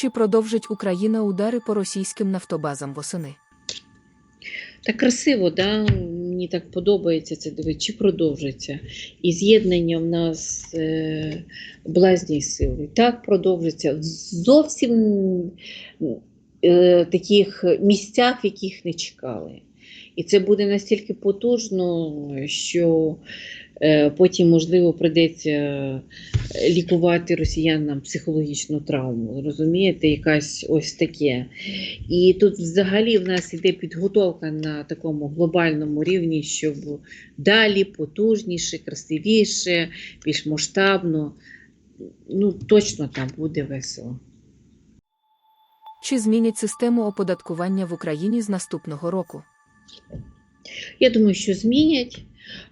Чи продовжить Україна удари по російським нафтобазам восени? Так красиво, да? мені так подобається це дивитися, чи продовжиться. І з'єднання в нас е, блазні сили. Так продовжиться. Зовсім е, таких місцях, яких не чекали. І це буде настільки потужно, що е, потім, можливо, прийдеться лікувати росіянам психологічну травму. Розумієте, якась ось таке. І тут взагалі в нас іде підготовка на такому глобальному рівні, щоб далі потужніше, красивіше, більш масштабно. Ну, точно там буде весело. Чи змінять систему оподаткування в Україні з наступного року? Я думаю, що змінять.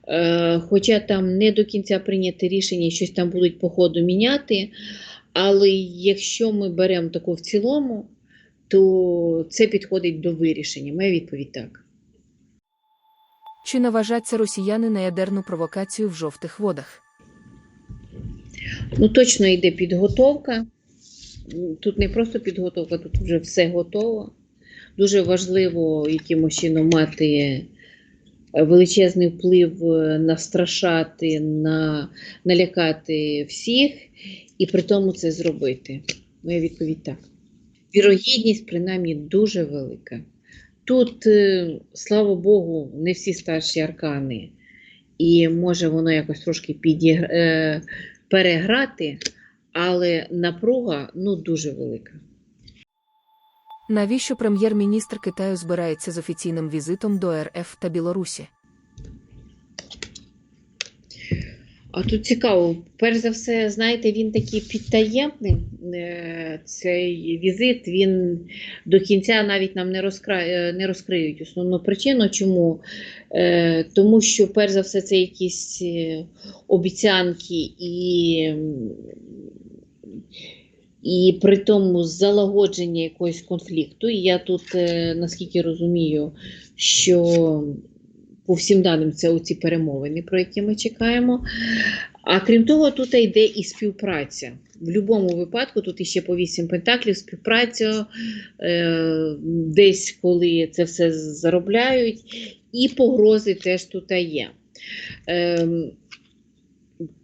Е, Хоча там не до кінця прийняте рішення, щось там будуть по ходу міняти. Але якщо ми беремо таку в цілому, то це підходить до вирішення. Моя відповідь так. Чи наважаться росіяни на ядерну провокацію в жовтих водах? Ну, точно йде підготовка. Тут не просто підготовка, тут вже все готово. Дуже важливо якимось чином мати величезний вплив, е, настрашати, на, налякати всіх і при тому це зробити. Моя відповідь так. Вірогідність, принаймні, дуже велика. Тут, е, слава Богу, не всі старші аркани, і може воно якось трошки підігр... е, переграти, але напруга ну, дуже велика. Навіщо прем'єр-міністр Китаю збирається з офіційним візитом до РФ та Білорусі? А тут цікаво, перш за все, знаєте, він такий підтаємний. е, Цей візит він до кінця навіть нам не, розкра... е, не розкриють основну причину. Чому? Е, Тому що, перш за все, це якісь обіцянки і, і при тому залагодження якогось конфлікту. І я тут, е, наскільки розумію, що по всім даним це оці перемовини, про які ми чекаємо. А крім того, тут йде і співпраця. В будь-якому випадку тут іще по вісім пентаклів співпраця, е, десь коли це все заробляють, і погрози теж тут є. Е,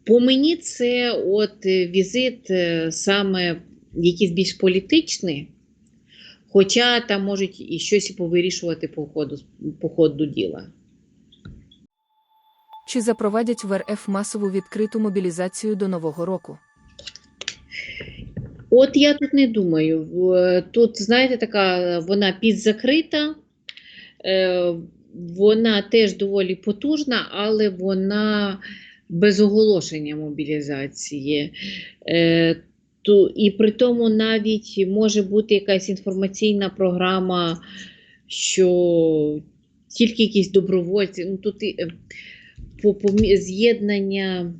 по мені це от е, візит е, саме якийсь більш політичний, хоча там можуть і щось повирішувати по ходу, по ходу діла. Чи запровадять в РФ масову відкриту мобілізацію до Нового року? От я тут не думаю. Тут, знаєте, така вона підзакрита, е, вона теж доволі потужна, але вона без оголошення мобілізації. Е, ту- І при тому навіть може бути якась інформаційна програма, що тільки якісь добровольці. Ну, тут і, е, по, з'єднання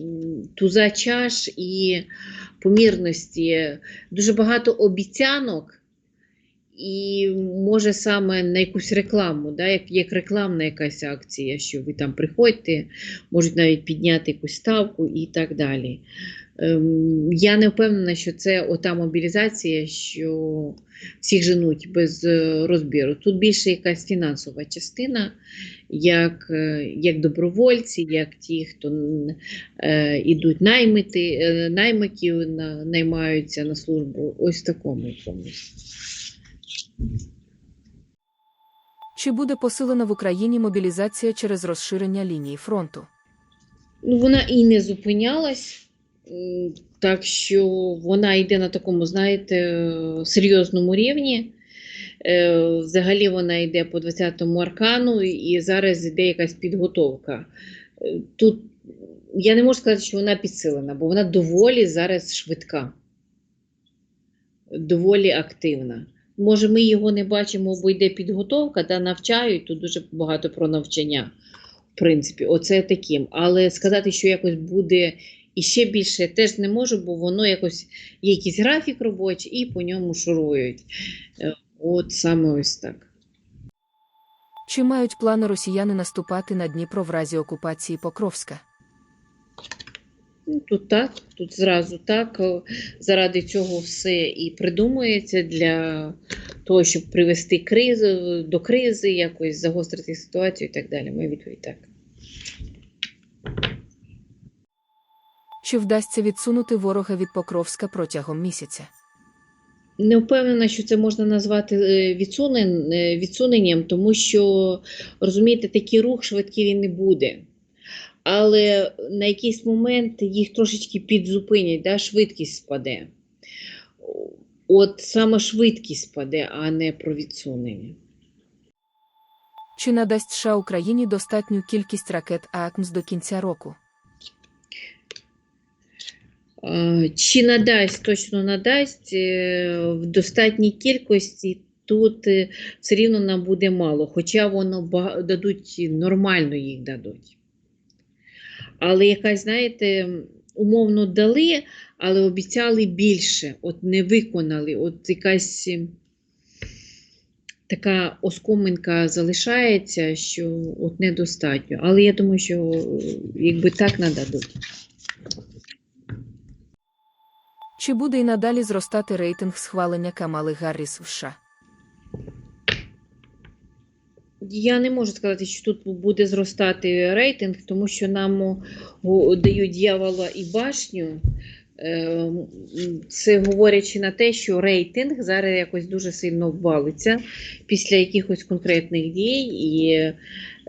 м, туза чаш і помірності, дуже багато обіцянок, і може саме на якусь рекламу, да, як, як рекламна якась акція, що ви там приходьте, можуть навіть підняти якусь ставку і так далі. Ем, я не впевнена, що це ота мобілізація, що всіх женуть без е, розбіру. Тут більше якась фінансова частина, як, е, як добровольці, як ті, хто е, ідуть наймити, е, наймиків на, наймаються на службу. Ось в такому якомусь. Чи буде посилена в Україні мобілізація через розширення лінії фронту? Ну, вона і не зупинялась, так що вона йде на такому, знаєте, серйозному рівні. Е, Взагалі вона йде по 20-му аркану, і зараз йде якась підготовка. Е, Тут я не можу сказати, що вона підсилена, бо вона доволі зараз швидка, доволі активна. Може, ми його не бачимо, бо йде підготовка, та навчають, тут дуже багато про навчання. В принципі, оце таким. Але сказати, що якось буде іще більше, я теж не можу, бо воно якось є якийсь графік робочий і по ньому шурують. Е, От саме ось так. Чи мають плани росіяни наступати на Дніпро в разі окупації Покровська? Ну, Тут так, тут зразу так. Заради цього все і придумується для того, щоб привести кризу до кризи, якось загострити ситуацію і так далі. Моя відповідь так. Чи вдасться відсунути ворога від Покровська протягом місяця? Не впевнена, що це можна назвати е, е, відсуненням, тому що, розумієте, такий рух швидкий він не буде. Але на якийсь момент їх трошечки підзупинять, да, швидкість спаде. От саме швидкість спаде, а не про відсунення. Чи надасть США Україні достатню кількість ракет АКМС до кінця року? Чи надасть, точно надасть е, в достатній кількості, тут е, все рівно нам буде мало, хоча воно дадуть нормально їх дадуть. Але якась, знаєте, умовно дали, але обіцяли більше, от не виконали, от якась е, така оскоминка залишається, що от недостатньо. Але я думаю, що е, якби так нададуть. Чи буде й надалі зростати рейтинг схвалення Камали Гарріс в США? Я не можу сказати, що тут буде зростати рейтинг, тому що нам дають дьявола і башню. Е, Це говорячи на те, що рейтинг зараз якось дуже сильно ввалиться після якихось конкретних дій, і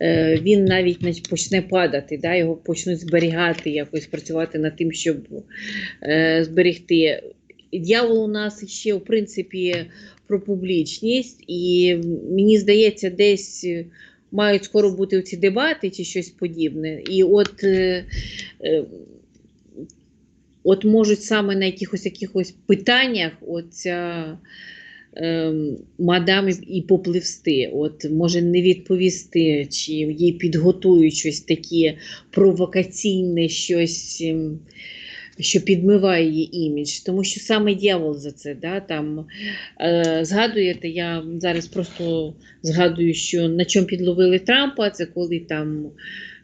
е, він навіть почне падати, да, його почнуть зберігати, якось працювати над тим, щоб е, зберегти. Дьявол у нас ще, в принципі, про публічність, і мені здається, десь е, мають скоро бути ці дебати чи щось подібне. І от, е, е, от можуть саме на якихось якихось питаннях оця мадам і- попливсти, от може не відповісти, чи їй підготують щось таке провокаційне, щось. Що підмиває її імідж, тому що саме дьявол за це. Да, там, е, згадуєте, я зараз просто згадую, що на чому підловили Трампа, це коли там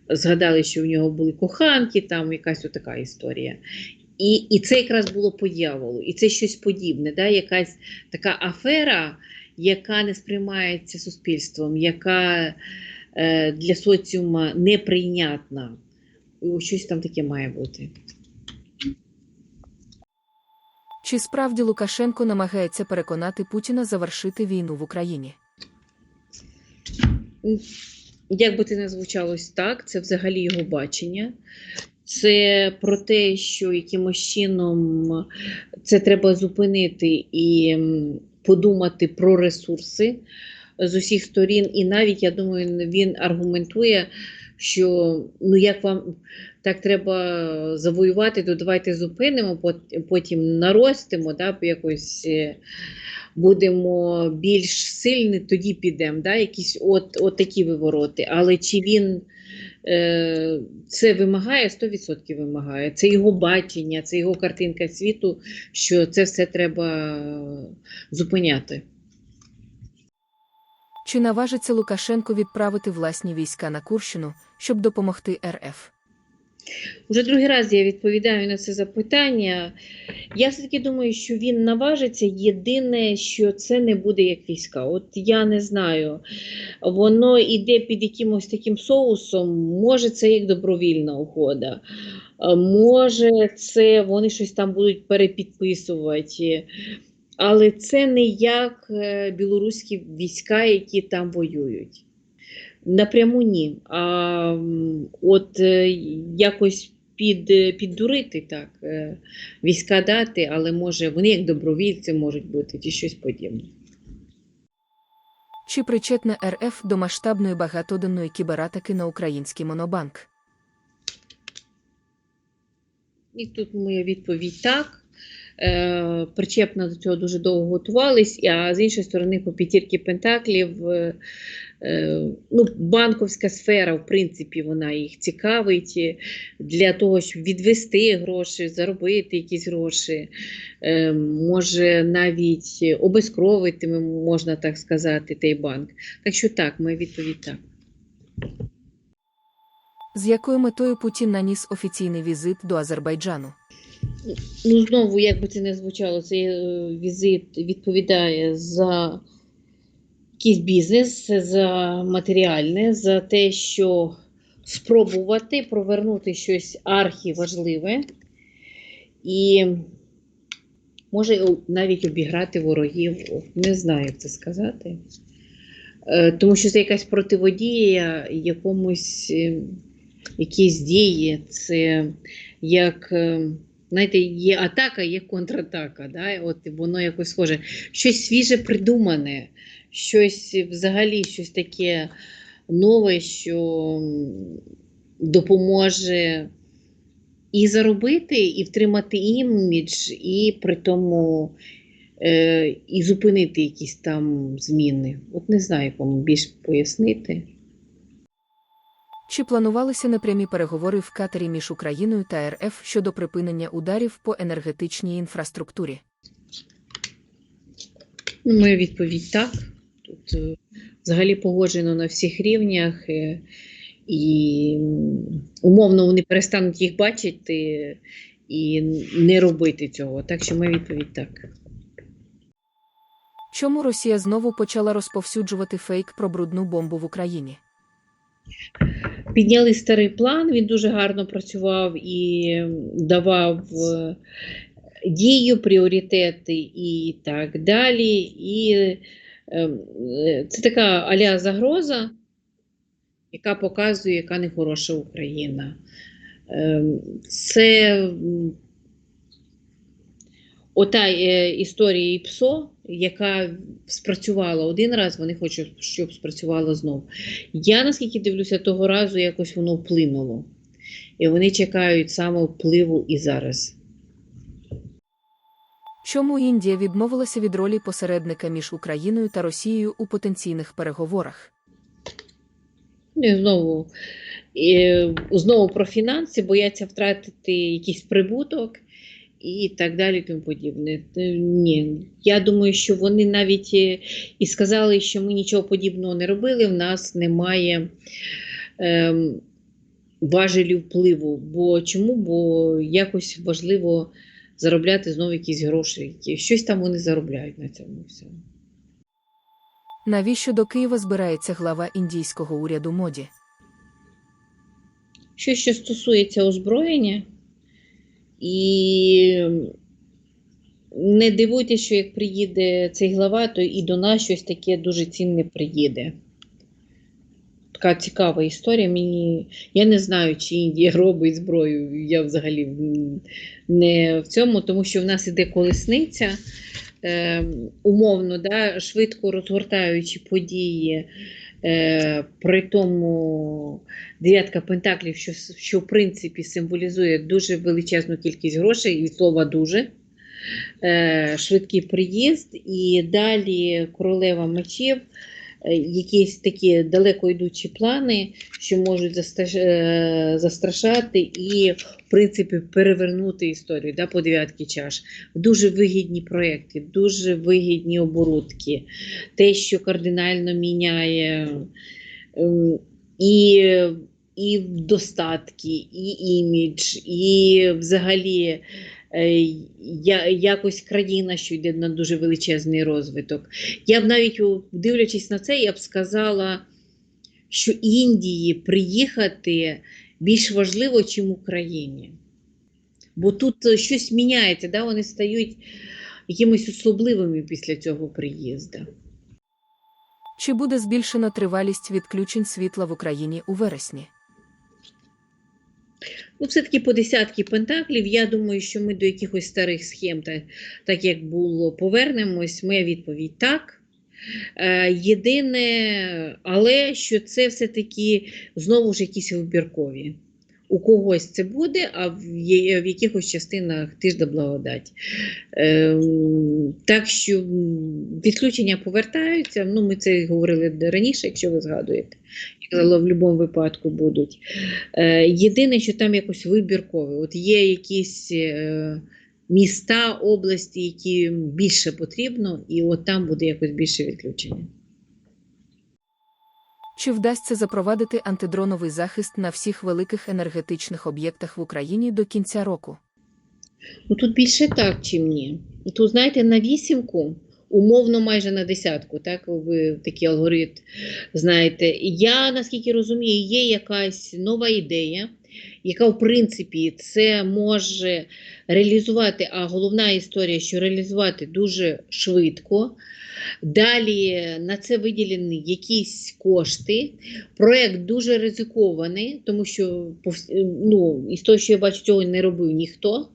згадали, що в нього були коханки, там якась така історія. І, і це якраз було по дьяволу, і це щось подібне, да, якась така афера, яка не сприймається суспільством, яка е, для соціума неприйнятна. Щось там таке має бути. Чи справді Лукашенко намагається переконати Путіна завершити війну в Україні? Як би це не звучалось так, це взагалі його бачення. Це про те, що якимось чином це треба зупинити і подумати про ресурси з усіх сторін. І навіть, я думаю, він аргументує, що ну як вам так треба завоювати, то давайте зупинимо, потім наростимо, да, якось е, будемо більш сильні, тоді підемо. Да, якісь от, от такі вивороти. Але чи він е, це вимагає, 100% вимагає. Це його бачення, це його картинка світу, що це все треба зупиняти. Чи наважиться Лукашенко відправити власні війська на Курщину, щоб допомогти РФ? Уже другий раз я відповідаю на це запитання. Я все-таки думаю, що він наважиться. Єдине, що це не буде як війська. От я не знаю. Воно йде під якимось таким соусом. Може, це як добровільна угода. Може, це вони щось там будуть перепідписувати. Але це не як е, білоруські війська, які там воюють. Напряму ні. А от е, якось під, е, піддурити так, війська дати, але може вони як добровільці можуть бути чи щось подібне. Чи причетна РФ до масштабної багатоденної кібератаки на український монобанк? І тут моя відповідь так. Е, причепно до цього дуже довго готувались, а з іншої сторони, по п'ятірки пентаклів, е, е, ну, банковська сфера, в принципі, вона їх цікавить для того, щоб відвести гроші, заробити якісь гроші, може навіть обескровити, можна так сказати, той банк. Так що так, моя відповідь так. З якою метою Путін наніс офіційний візит до Азербайджану? Ну, знову, як би це не звучало, цей е, візит відповідає за якийсь бізнес, за матеріальне, за те, що спробувати провернути щось архіважливе і може навіть обіграти ворогів. Не знаю, як це сказати. Е, Тому що це якась противодія якомусь е, якійсь дії. Це як. Знаєте, є атака, є контратака. Да? От воно якось схоже. Щось свіже придумане, щось взагалі щось таке нове, що допоможе і заробити, і втримати імідж, і при тому е, і зупинити якісь там зміни. От не знаю, як вам більш пояснити. Чи планувалися непрямі переговори в Катері між Україною та РФ щодо припинення ударів по енергетичній інфраструктурі? Ну, моя відповідь так. Тут е, взагалі погоджено на всіх рівнях, е, і умовно вони перестануть їх бачити і не робити цього. Так що моя відповідь так. Чому Росія знову почала розповсюджувати фейк про брудну бомбу в Україні? Підняли старий план, він дуже гарно працював і давав е, дію, пріоритети і так далі. І ем, е, це така аля загроза, яка показує, яка нехороша Україна. Ем, Це ота е, історія ІПСО, яка спрацювала один раз, вони хочуть, щоб спрацювала знов. Я наскільки дивлюся, того разу якось воно вплинуло. І вони чекають саме впливу і зараз. Чому Індія відмовилася від ролі посередника між Україною та Росією у потенційних переговорах? Ну, і знову, і, знову про фінанси, бояться втратити якийсь прибуток і так далі. і Тому подібне. Е, Ні, я думаю, що вони навіть е, і сказали, що ми нічого подібного не робили. В нас немає ем, важелів впливу. Бо чому? Бо якось важливо заробляти знову якісь гроші. Щось там вони заробляють на цьому всьому. Навіщо до Києва збирається глава індійського уряду моді? Що, що стосується озброєння, і не дивуйтесь, що як приїде цей глава, то і до нас щось таке дуже цінне приїде. Така цікава історія. Мені... Я не знаю, чи Індія робить зброю. Я взагалі не в цьому, тому що в нас іде колесниця, е, умовно, да, швидко розгортаючи події. Е, при тому дев'ятка пентаклів, що, що в принципі символізує дуже величезну кількість грошей, і слова дуже. Е, швидкий приїзд, і далі королева мечів, якісь такі далеко йдучі плани, що можуть е, застрашати і, в принципі, перевернути історію да, по дев'ятки чаш. Дуже вигідні проекти, дуже вигідні оборудки, те, що кардинально міняє ем, і, і достатки, і імідж, і взагалі е, якось країна, що йде на дуже величезний розвиток. Я б навіть, дивлячись на це, я б сказала, що Індії приїхати більш важливо, ніж Україні. Бо тут е, щось міняється, да? вони стають якимись особливими після цього приїзду. Чи буде збільшена тривалість відключень світла в Україні у вересні? Ну, все-таки по десятки пентаклів. Я думаю, що ми до якихось старих схем, так, так як було, повернемось. Моя відповідь так. Е, єдине, але що це все-таки знову ж якісь вибіркові. У когось це буде, а в, є- в якихось частинах тижда благодать. Ем, так що відключення повертаються. Ну, ми це говорили раніше, якщо ви згадуєте. Я казала, в будь-якому випадку будуть. Е, єдине, що там якось вибіркове. От є якісь е, міста, області, які більше потрібно, і от там буде якось більше відключення. Чи вдасться запровадити антидроновий захист на всіх великих енергетичних об'єктах в Україні до кінця року? Ну тут більше так, чим ні. Тут, знаєте, на вісімку, умовно майже на десятку, так ви такий алгоритм знаєте. Я наскільки розумію, є якась нова ідея, яка в принципі це може реалізувати. А головна історія, що реалізувати дуже швидко. Далі на це виділені якісь кошти. Проект дуже ризикований, тому що ну, із того, що я бачу, цього не робив ніхто.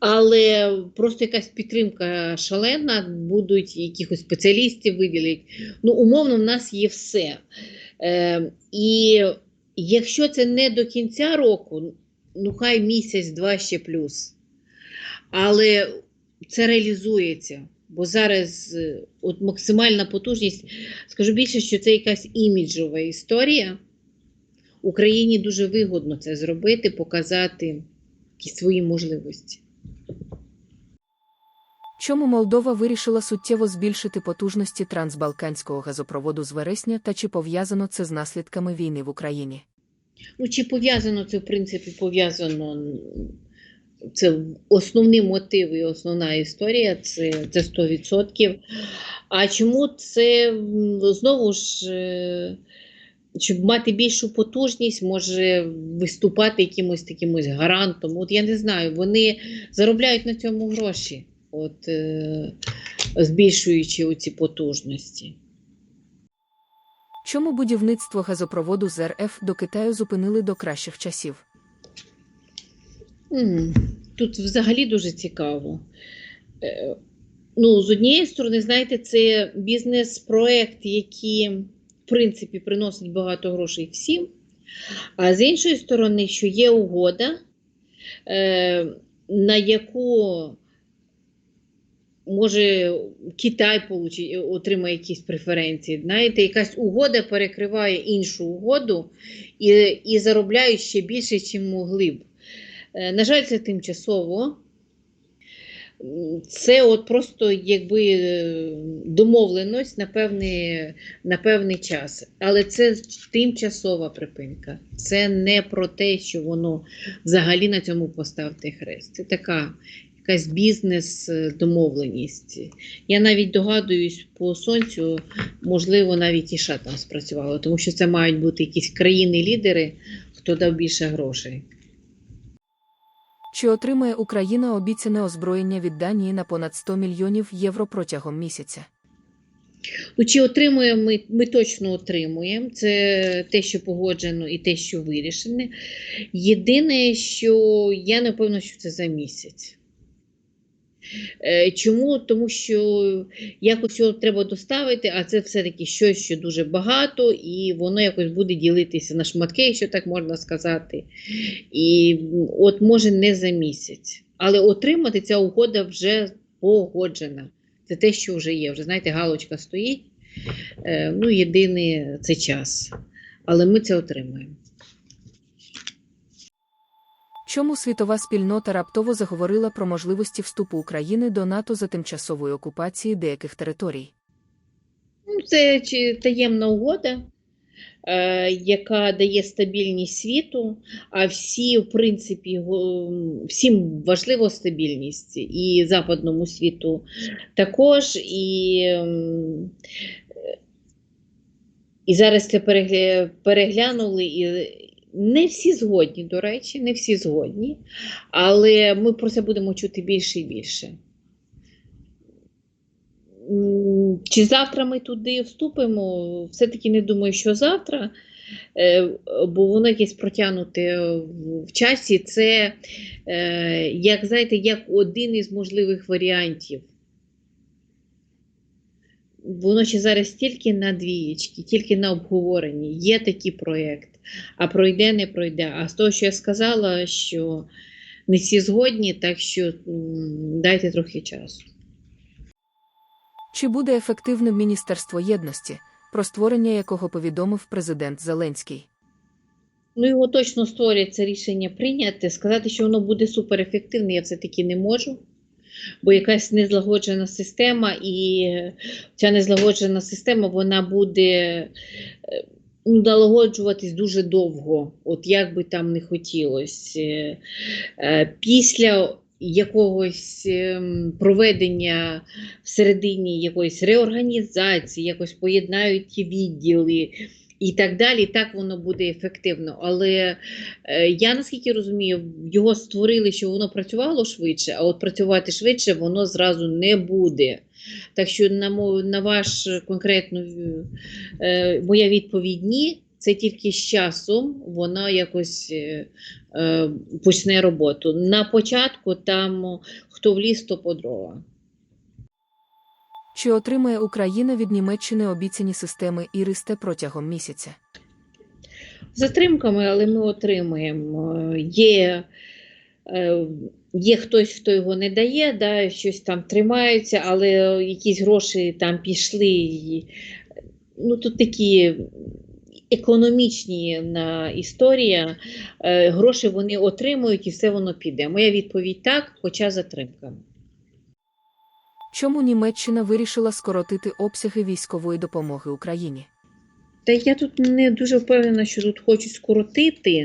Але просто якась підтримка шалена, будуть якихось спеціалістів виділять. Ну, умовно, в нас є все. Е, і якщо це не до кінця року, ну хай місяць-два ще плюс. Але це реалізується. Бо зараз е, от максимальна потужність, скажу більше, що це якась іміджова історія. Україні дуже вигодно це зробити, показати якісь свої можливості. Чому Молдова вирішила суттєво збільшити потужності трансбалканського газопроводу з вересня та чи пов'язано це з наслідками війни в Україні? Ну, чи пов'язано це, в принципі, пов'язано. Це основний мотив і основна історія, це, це 100%. А чому це знову ж, е, щоб мати більшу потужність, може виступати якимось такимось гарантом? От я не знаю, вони заробляють на цьому гроші, от, е, збільшуючи оці потужності. Чому будівництво газопроводу з РФ до Китаю зупинили до кращих часів? Тут взагалі дуже цікаво. Е, Ну, з однієї сторони, знаєте, це бізнес-проект, який, в принципі, приносить багато грошей всім. А з іншої сторони, що є угода, е, на яку може Китай получить, отримає якісь преференції. Знаєте, якась угода перекриває іншу угоду і, і заробляють ще більше, ніж могли б. Е, На жаль, це тимчасово. Це от просто якби е, домовленість на певний, на певний час. Але це тимчасова припинка. Це не про те, що воно взагалі на цьому поставте хрест. Це така якась бізнес-домовленість. Я навіть догадуюсь по сонцю, можливо, навіть і США там спрацювало, тому що це мають бути якісь країни-лідери, хто дав більше грошей. Чи отримає Україна обіцяне озброєння від Данії на понад 100 мільйонів євро протягом місяця? Ну, чи отримуємо ми, ми точно отримуємо. Це те, що погоджено, і те, що вирішене. Єдине, що я не певна, що це за місяць. Е, Чому? Тому що якось його треба доставити, а це все-таки щось, що дуже багато, і воно якось буде ділитися на шматки, якщо так можна сказати. І от може не за місяць. Але отримати ця угода вже погоджена. Це те, що вже є. Вже знаєте, галочка стоїть. Е, ну, єдиний це час. Але ми це отримаємо. Чому світова спільнота раптово заговорила про можливості вступу України до НАТО за тимчасової окупації деяких територій? Ну, це таємна угода, е, яка дає стабільність світу, а всі, в принципі, всім важлива стабільність і западному світу також. І, ем, і зараз це перегля- переглянули. І не всі згодні, до речі, не всі згодні, але ми про це будемо чути більше і більше. Чи завтра ми туди вступимо? Все-таки не думаю, що завтра, е, бо воно якесь протягнуте в- часі. Це, е, як знаєте, як один із можливих варіантів. Воно ще зараз тільки на двієчки, тільки на обговоренні. Є такий проєкт, а пройде, не пройде. А з того, що я сказала, що не всі згодні, так що дайте трохи часу. Чи буде ефективним Міністерство єдності, про створення якого повідомив президент Зеленський? Ну, його точно створять це рішення прийняти. Сказати, що воно буде суперефективне, я все-таки не можу. бо якась незлагоджена система, і ця незлагоджена система вона буде е, налагоджуватись дуже довго, от як би там не хотілося. Е, е, Після якогось ем, проведення всередині якоїсь реорганізації, якось поєднають ті відділи. І так далі, так воно буде ефективно. Але е, я наскільки розумію, його створили, щоб воно працювало швидше, а от працювати швидше воно зразу не буде. Так що на, на ваш конкретно е, моя відповідь ні. Це тільки з часом вона якось е, е, почне роботу. На початку там хто в ліс, то по дрова. Чи отримає Україна від Німеччини обіцяні системи ІРИСТЕ протягом місяця? Затримками, але ми отримуємо. Є, е, є хтось, хто його не дає, да, щось там тримаються, але якісь гроші там пішли. Ну, тут такі економічні на історія. Е, Гроші вони отримують і все воно піде. Моя відповідь так, хоча затримками. Чому Німеччина вирішила скоротити обсяги військової допомоги Україні? Та я тут не дуже впевнена, що тут хочуть скоротити.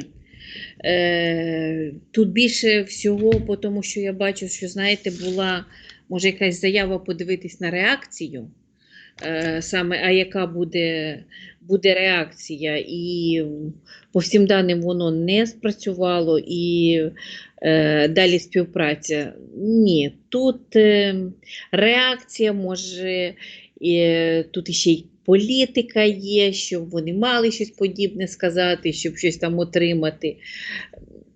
Е, тут більше всього, тому що я бачу, що, знаєте, була може якась заява подивитись на реакцію. Е, саме, а яка буде, буде реакція, і по всім даним воно не спрацювало, і далі співпраця. Ні, тут е, реакція може, е, тут ще й політика є, щоб вони мали щось подібне сказати, щоб щось там отримати.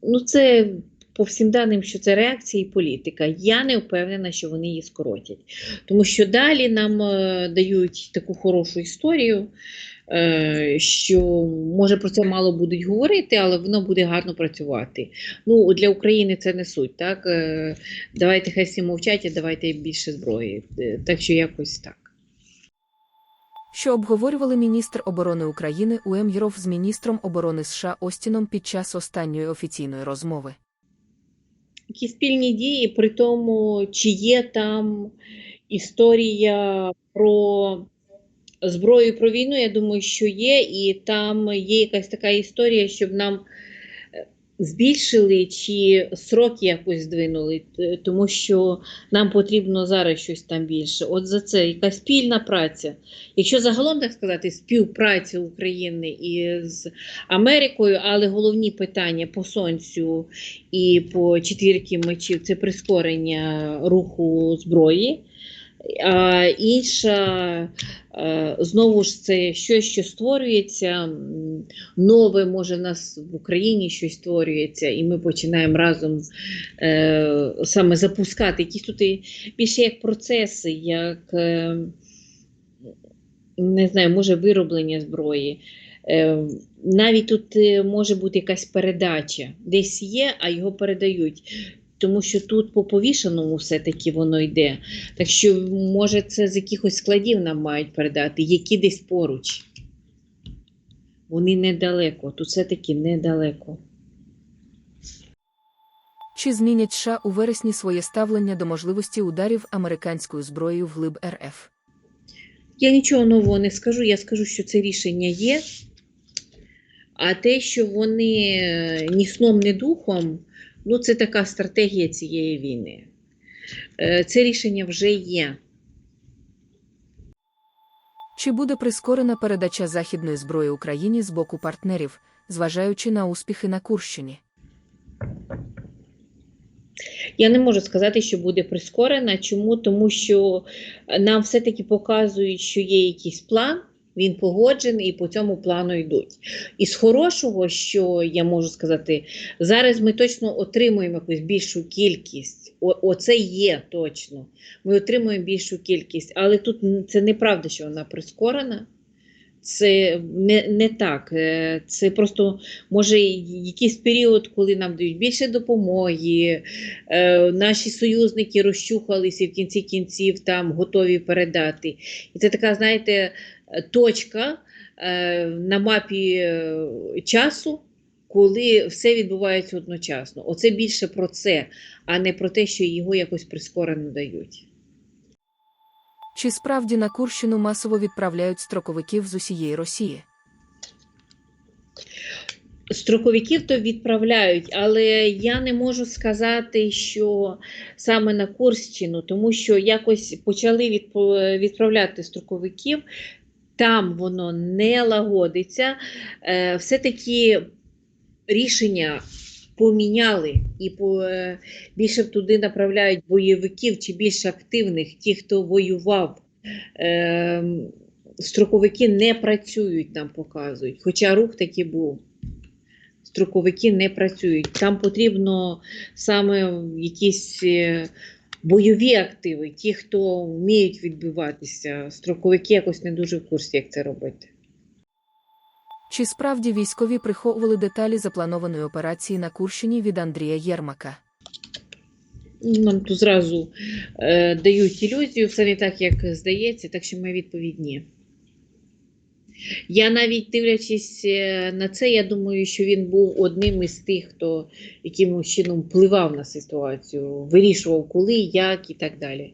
Ну, це всім даним, що це реакція і політика. Я не впевнена, що вони її скоротять. Тому що далі нам е, дають таку хорошу історію, е, що може про це мало будуть говорити, але воно буде гарно працювати. Ну, для України це не суть. Так? Е, давайте хай всі мовчать, а давайте більше зброї. Так що якось так. Що обговорювали міністр оборони України Уем Єров з міністром оборони США Остіном під час останньої офіційної розмови? Які спільні дії, при тому, чи є там історія про зброю про війну, я думаю, що є, і там є якась така історія, щоб нам збільшили чи сроки якось здвинули, тому що нам потрібно зараз щось там більше. От за це якась спільна праця. Якщо загалом так сказати, співпраця України із Америкою, але головні питання по сонцю і по четвірки мечів це прискорення руху зброї. А інша, знову ж, це щось, що створюється, нове, може, в нас в Україні щось створюється, і ми починаємо разом е, саме запускати якісь тут більше як процеси, як е, не знаю, може вироблення зброї. Е, Навіть тут може бути якась передача. Десь є, а його передають. Тому що тут по повішеному все-таки воно йде. Так що, може, це з якихось складів нам мають передати, які десь поруч. Вони недалеко, тут все-таки недалеко. Чи змінять США у вересні своє ставлення до можливості ударів американською зброєю в глиб РФ? Я нічого нового не скажу, я скажу, що це рішення є. А те, що вони е, ні сном, ні духом, ну це така стратегія цієї війни. Е, Це рішення вже є. Чи буде прискорена передача західної зброї Україні з боку партнерів, зважаючи на успіхи на Курщині? Я не можу сказати, що буде прискорена. Чому? Тому що нам все-таки показують, що є якийсь план, він погоджений, і по цьому плану йдуть. І з хорошого, що я можу сказати, зараз ми точно отримуємо якусь більшу кількість. О, оце є точно. Ми отримуємо більшу кількість, але тут це неправда, що вона прискорена. Це не, не так. Е, Це просто може якийсь період, коли нам дають більше допомоги, е, наші союзники розчухалися і в кінці кінців там готові передати. І це така, знаєте, точка е, на мапі часу, коли все відбувається одночасно. Оце більше про це, а не про те, що його якось прискорено дають. Чи справді на Курщину масово відправляють строковиків з усієї Росії? Строковиків то відправляють, але я не можу сказати, що саме на Курщину, тому що якось почали відправляти строковиків, там воно не лагодиться. Е, Все-таки рішення поміняли і по, е, більше туди направляють бойовиків чи більш активних, ті, хто воював. Е, Строковики не працюють, нам показують, хоча рух таки був строковики не працюють. Там потрібно саме якісь е, бойові активи, ті, хто вміють відбиватися. Строковики якось не дуже в курсі, як це робити. Чи справді військові приховували деталі запланованої операції на Курщині від Андрія Єрмака? Нам тут зразу е, дають ілюзію, все не так, як здається, так що моя відповідь ні. Я навіть дивлячись е, на це, я думаю, що він був одним із тих, хто якимось чином впливав на ситуацію, вирішував коли, як і так далі.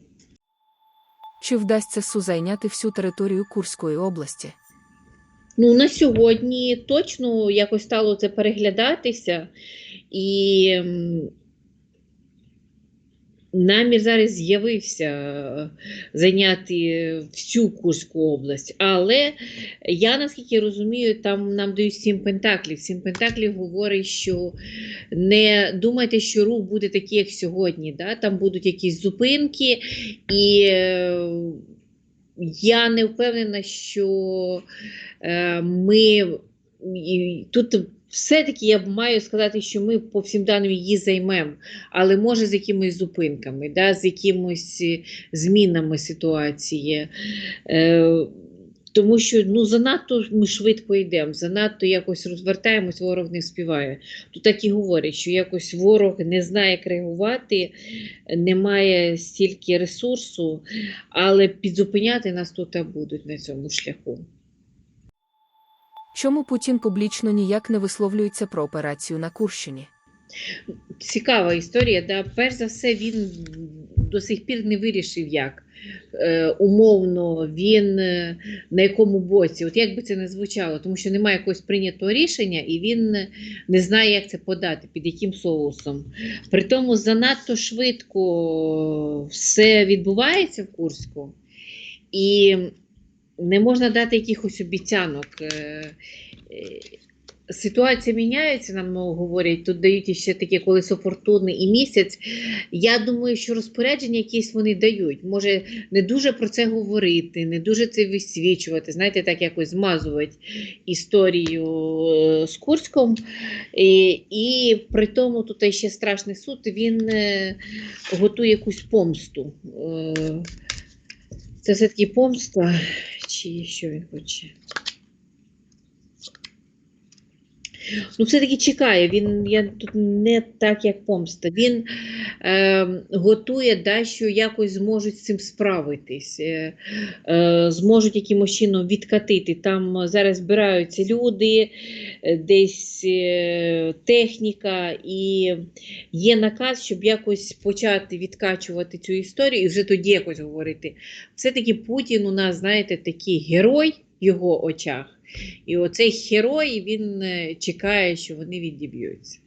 Чи вдасться СУ зайняти всю територію Курської області? Ну, на сьогодні точно якось стало це переглядатися, і намір зараз з'явився е, зайняти всю Курську область. Але я наскільки розумію, там нам дають сім пентаклів. Сім пентаклів говорить, що не думайте, що рух буде такий, як сьогодні. Да? Там будуть якісь зупинки, і е, я не впевнена, що е, ми і тут все-таки я маю сказати, що ми по всім даним її займемо, але може з якимись зупинками, да, з якимось е, змінами ситуації. Е, тому що ну, занадто ми швидко йдемо, занадто якось розвертаємось, ворог не співає. Тут так і говорять, що якось ворог не знає, як реагувати, не має стільки ресурсу, але підзупиняти нас тут будуть на цьому шляху. Чому Путін публічно ніяк не висловлюється про операцію на Курщині? Цікава історія. Да? Перш за все, він до сих пір не вирішив, як е, умовно він е, на якому боці. От як би це не звучало, тому що немає якогось прийнятого рішення, і він не знає, як це подати, під яким соусом. При тому занадто швидко все відбувається в Курську, і не можна дати якихось обіцянок. Е, Ситуація міняється, нам говорять. Тут дають ще таке колесо фортуни і місяць. Я думаю, що розпорядження якісь вони дають. Може не дуже про це говорити, не дуже це висвічувати. Знаєте, так якось змазувати історію е, з Курськом. І, і при тому тут ще страшний суд. Він е, готує якусь помсту. Е, Це все-таки помста, чи що він хоче? Ну, все-таки чекає, він я тут не так, як помста. Він е, готує, да, що якось зможуть з цим справитись, е, е, зможуть якимось чином відкатити. Там зараз збираються люди, е, десь е, техніка, і є наказ, щоб якось почати відкачувати цю історію і вже тоді якось говорити. Все-таки Путін у нас, знаєте, такий герой в його очах. І оцей герой він е, чекає, що вони відіб'ються.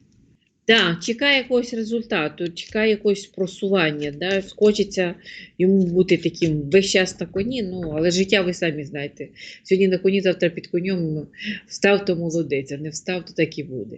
Так, чекає якогось результату, чекає якогось просування. Да? Хочеться йому бути таким весь час на коні, ну, але життя ви самі знаєте. Сьогодні на коні, завтра під конем встав, то молодець, а не встав, то так і буде.